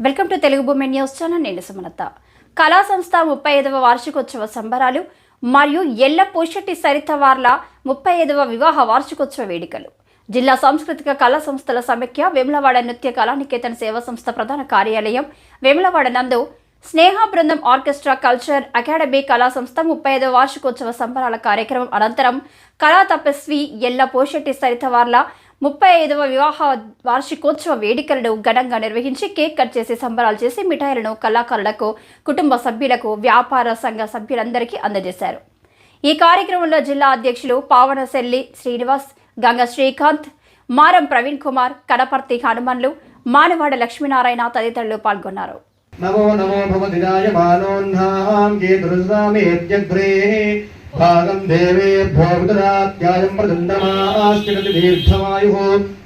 Welcome to Telugu భూమి news channel నేను సుమనత కళా సంస్థ ముప్పై ఐదవ వార్షికోత్సవ సంబరాలు మరియు ఎల్ల పోషెట్టి సరిత వార్ల ముప్పై ఐదవ వివాహ వార్షికోత్సవ వేడుకలు. జిల్లా సాంస్కృతిక కళా సంస్థల సమైక్య వేములవాడ నృత్య కళానికేతన్ సేవా సంస్థ ప్రధాన కార్యాలయం వేములవాడ నందు స్నేహ బృందం ఆర్కెస్ట్రా కల్చర్ అకాడమీ కళా సంస్థ ముప్పై ఐదవ వార్షికోత్సవ సంబరాల కార్యక్రమం అనంతరం కళా తపస్వి ఎల్ల పోషెట్టి సరిత వార్ల ముప్పై ఐదవ వివాహ వార్షికోత్సవ వేడుకలను ఘనంగా నిర్వహించి కేక్ కట్ చేసి సంబరాలు చేసి మిఠాయిలను కళాకారులకు కుటుంబ సభ్యులకు వ్యాపార సంఘ సభ్యులందరికీ అందజేశారు. ఈ కార్యక్రమంలో జిల్లా అధ్యక్షులు పావనశెల్లి శ్రీనివాస్ గంగ శ్రీకాంత్ మారం ప్రవీణ్ కుమార్ కడపర్తి హనుమన్లు మానవాడ లక్ష్మీనారాయణ తదితరులు పాల్గొన్నారు. నమో నమో భవతిరాయ మానోన్ధాం भागं देवे भोगदरात्यायं विददात्यायं प्रदन्दमास्तिरतिदीर्घमायुः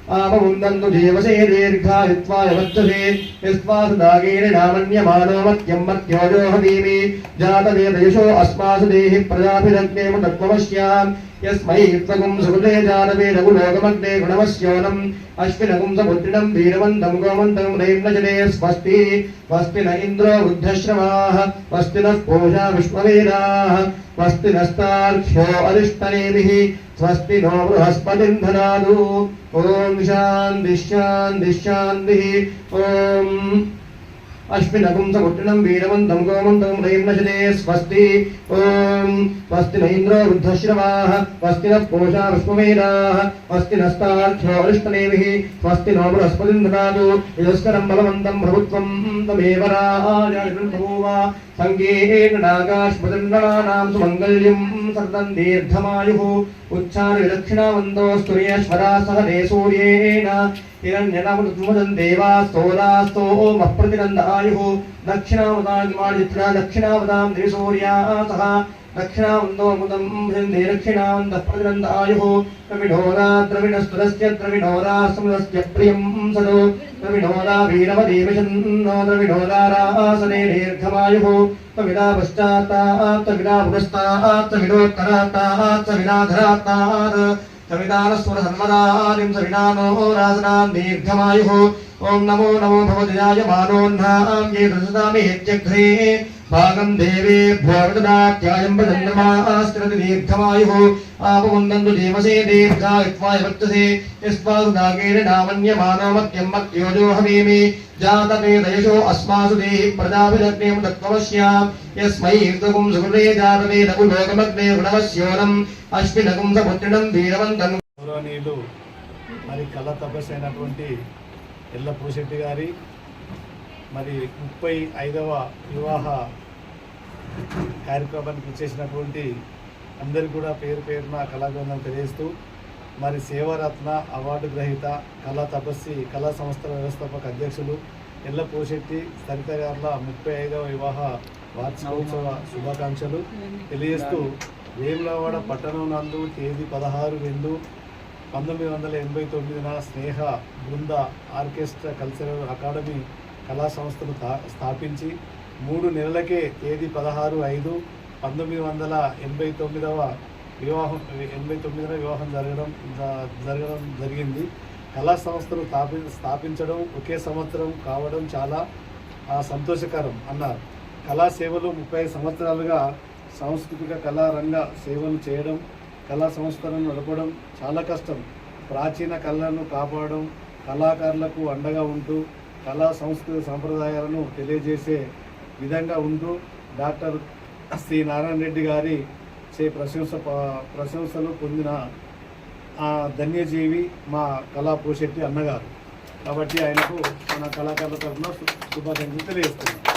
ప్రదండమాశ్చిరతి దీర్ఘమాయుః దేవసే దీర్ఘాయుత్వాయ వర్ధసే యస్మాసు దాగేన నామన్యమానో మత్యం మత్యోజో హవీమి జాతవేదయశో అస్మాసు దేహి ప్రజాభిరగ్నేము తత్వమస్యాం యస్మై త్వగుం సుకృతే జానవే రఘులోకమగ్నే గుణమస్యోనం అశ్వినగుం సముద్రిణం వీరవంతం గోమంతం రైమ్నజనే స్వస్తి. స్వస్తి న ఇంద్రో వృద్ధశ్రవాः. స్వస్తి నః పూషా విశ్వవేదాః. స్వస్తి నస్తార్క్ష్యో అరిష్టనేమిః స్వస్తి నో బృహస్పతిం ధనాదు శాంతి శాంతి శాంతి ఓం అశ్వినగుం సముట్టినం వీరవంతం గోమంతం రైమ్నశనే స్వస్తి ఓం స్వస్తి న ఇంద్రో వృద్ధశ్రవాः స్వస్తి నః పూషా విశ్వవేదాः స్వస్తి నస్తార్థ్యో అరిష్టనేమిః స్వస్తి నో బృహస్పతిం దదాతు యస్కరం బలవంతం ప్రభుత్వం తమేవ రాజాయనం బభూవ సంగేన నాగాశ్మదండనానాం సుమంగళ్యం సర్వం దీర్ఘమాయుః ఉచ్చార విలక్షణవంతో స్తుర్యేశ్వరా సహనే సూర్యేణ హిరణ్యనామృతమదం దేవా స్తోరాస్తో మప్రతినందాయుః దక్షిణావతాగిమాదిత్రా దక్షిణావతాం దివిసూర్యా సహ दक्षिणान्दोमुदं भृन्दे दक्षिणान्दः प्रजनन्दायुः प्रविणोदा द्रविणस्तुरस्य द्रविणोदा समृदस्य प्रियं सदो द्रविणोदा वीरवदेवशन्नो द्रविणोदारासने दीर्घवायुः त्वविदा पश्चात्तात् त्वविदा पुरस्तात् त्वविदोत्तरात्तात् त्वविदाधरात्तात् सविदानस्वरसन्मदादिं सविनानो रासनां दीर्घमायुः ॐ नमो नमो भवति जायमानोऽह्नां ये दशतामि हेत्यघ्रे భాగం దేవే భోర్దనాఖ్యాయంబచంద్రమాస్త్రదీర్ఘమాయు ఆపమందందు జీవసే దీర్ఘాయుత్వాయ వర్తసే యస్వాసునాగేణ నామన్యమానోమత్యమ్మత్యోజోహవేమి జాతతే దయశో అస్మాసు దేహి ప్రజాభిరగ్నేము తత్వమశ్యాం యస్మై హితకుం సుకృతే జాతతే నగు లోకమగ్నే గుణవశ్యోనం అశ్వినకుం సపుత్రిణం వీరవంతం మరి కళ్ళ తపస్సు అయినటువంటి ఎల్ల పూశెట్టి గారి మరి ముప్పై ఐదవ వివాహ కార్యక్రమానికి చేసినటువంటి అందరికీ కూడా పేరు పేరున కళాగంధం తెలియజేస్తూ మరి సేవారత్న అవార్డు గ్రహీత కళా తపస్వి కళా సంస్థల వ్యవస్థాపక అధ్యక్షులు ఎల్ల పోషెట్టి సరిత గారుల ముప్పై ఐదవ వివాహ వార్షికోత్సవ శుభాకాంక్షలు తెలియజేస్తూ వేములవాడ పట్టణం నందు తేదీ పదహారు రెండు పంతొమ్మిది వందల ఎనభై తొమ్మిదిన Sneha Brinda orchestra cultural academy కళా సంస్థను స్థా- స్థాపించి మూడు నెలలకే తేదీ పదహారు ఐదు పంతొమ్మిది వందల ఎనభై తొమ్మిదవ వివాహం ఎనభై తొమ్మిదవ వివాహం జరగడం జ- జరగడం జరిగింది. కళా సంస్థను స్థాపి స్థాపించడం ఒకే సంవత్సరం కావడం చాలా సంతోషకరం అన్నారు. కళా సేవలు ముప్పై సంవత్సరాలుగా సాంస్కృతిక కళారంగ సేవలు చేయడం కళా సంస్థలను నడపడం చాలా కష్టం. ప్రాచీన కళలను కాపాడడం కళాకారులకు అండగా ఉంటూ కళా సంస్కృతి సంప్రదాయాలను తెలియజేసే విధంగా ఉంటూ డాక్టర్ శ్రీ నారాయణ రెడ్డి గారి చే ప్రశంస ప్రశంసలు పొందిన ఆ ధన్యజీవి మా కళా పోషెట్టి అన్నగారు. కాబట్టి ఆయనకు మన కళాకారుల తరఫున శుభాకాంక్షలు తెలియజేస్తున్నాం